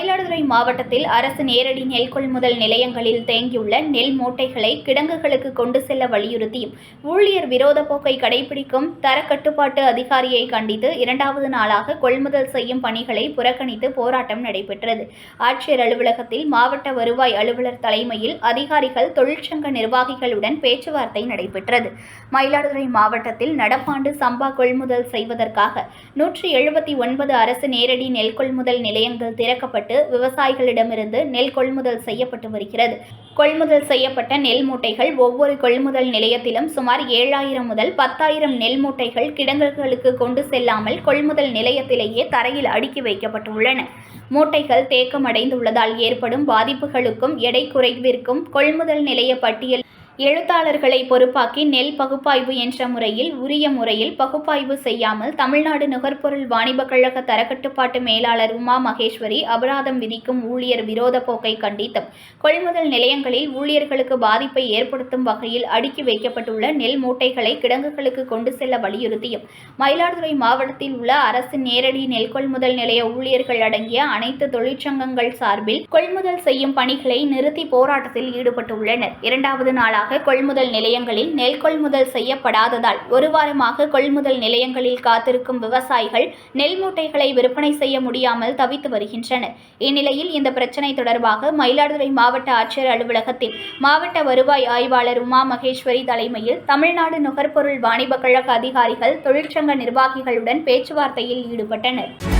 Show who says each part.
Speaker 1: Mayiladuthurai மாவட்டத்தில் அரசு நேரடி நெல் கொள்முதல் நிலையங்களில் தேங்கியுள்ள நெல் மூட்டைகளை கிடங்குகளுக்கு கொண்டு செல்ல வலியுறுத்தியும் ஊழியர் விரோத போக்கை கடைபிடிக்கும் தரக்கட்டுப்பாட்டு அதிகாரியை கண்டித்து இரண்டாவது நாளாக கொள்முதல் செய்யும் பணிகளை புறக்கணித்து போராட்டம் நடைபெற்றது. ஆட்சியர் அலுவலகத்தில் மாவட்ட வருவாய் அலுவலர் தலைமையில் அதிகாரிகள் தொழிற்சங்க நிர்வாகிகளுடன் பேச்சுவார்த்தை நடைபெற்றது. மயிலாடுதுறை மாவட்டத்தில் நடப்பாண்டு சம்பா கொள்முதல் செய்வதற்காக நூற்றி எழுபத்தி ஒன்பது அரசு நேரடி நெல் கொள்முதல் நிலையங்கள் திறக்கப்பட்டு விவசாயிகளிடமிருந்து நெல் கொள்முதல் செய்யப்பட்டு வருகிறது. கொள்முதல் செய்யப்பட்ட நெல் மூட்டைகள் ஒவ்வொரு கொள்முதல் நிலையத்திலும் சுமார் ஏழாயிரம் முதல் பத்தாயிரம் நெல் மூட்டைகள் கிடங்குகளுக்கு கொண்டு செல்லாமல் கொள்முதல் நிலையத்திலேயே தரையில் அடுக்கி வைக்கப்பட்டுள்ளன. மூட்டைகள் தேக்கமடைந்துள்ளதால் ஏற்படும் பாதிப்புகளுக்கும் எடை குறைவிற்கும் கொள்முதல் நிலைய பட்டியல் எழுத்தாளர்களை பொறுப்பாக்கி நெல் பகுப்பாய்வு என்ற முறையில் உரிய முறையில் பகுப்பாய்வு செய்யாமல் தமிழ்நாடு நுகர்பொருள் வாணிபக் கழக தரக்கட்டுப்பாட்டு மேலாளர் உமா மகேஸ்வரி அபராதம் விதிக்கும் ஊழியர் விரோத போக்கை கண்டித்தும் கொள்முதல் நிலையங்களில் ஊழியர்களுக்கு பாதிப்பை ஏற்படுத்தும் வகையில் அடுக்கி வைக்கப்பட்டுள்ள நெல் மூட்டைகளை கிடங்குகளுக்கு கொண்டு செல்ல வலியுறுத்தியும் மயிலாடுதுறை மாவட்டத்தில் உள்ள அரசு நேரடி நெல் கொள்முதல் நிலைய ஊழியர்கள் அடங்கிய அனைத்து தொழிற்சங்கங்கள் சார்பில் கொள்முதல் செய்யும் பணிகளை நிறுத்தி போராட்டத்தில் ஈடுபட்டுள்ளனர். இரண்டாவது நாளாக கொள்முதல் நிலையங்களில் நெல் கொள்முதல் செய்யப்படாததால் ஒரு வாரமாக கொள்முதல் நிலையங்களில் காத்திருக்கும் விவசாயிகள் நெல் மூட்டைகளை விற்பனை செய்ய முடியாமல் தவித்து வருகின்றனர். இந்நிலையில் இந்த பிரச்சினை தொடர்பாக மயிலாடுதுறை மாவட்ட ஆட்சியர் அலுவலகத்தில் மாவட்ட வருவாய் ஆய்வாளர் உமா மகேஸ்வரி தலைமையில் தமிழ்நாடு நுகர்பொருள் வாணிபக் கழக அதிகாரிகள் தொழிற்சங்க நிர்வாகிகளுடன் பேச்சுவார்த்தையில் ஈடுபட்டனர்.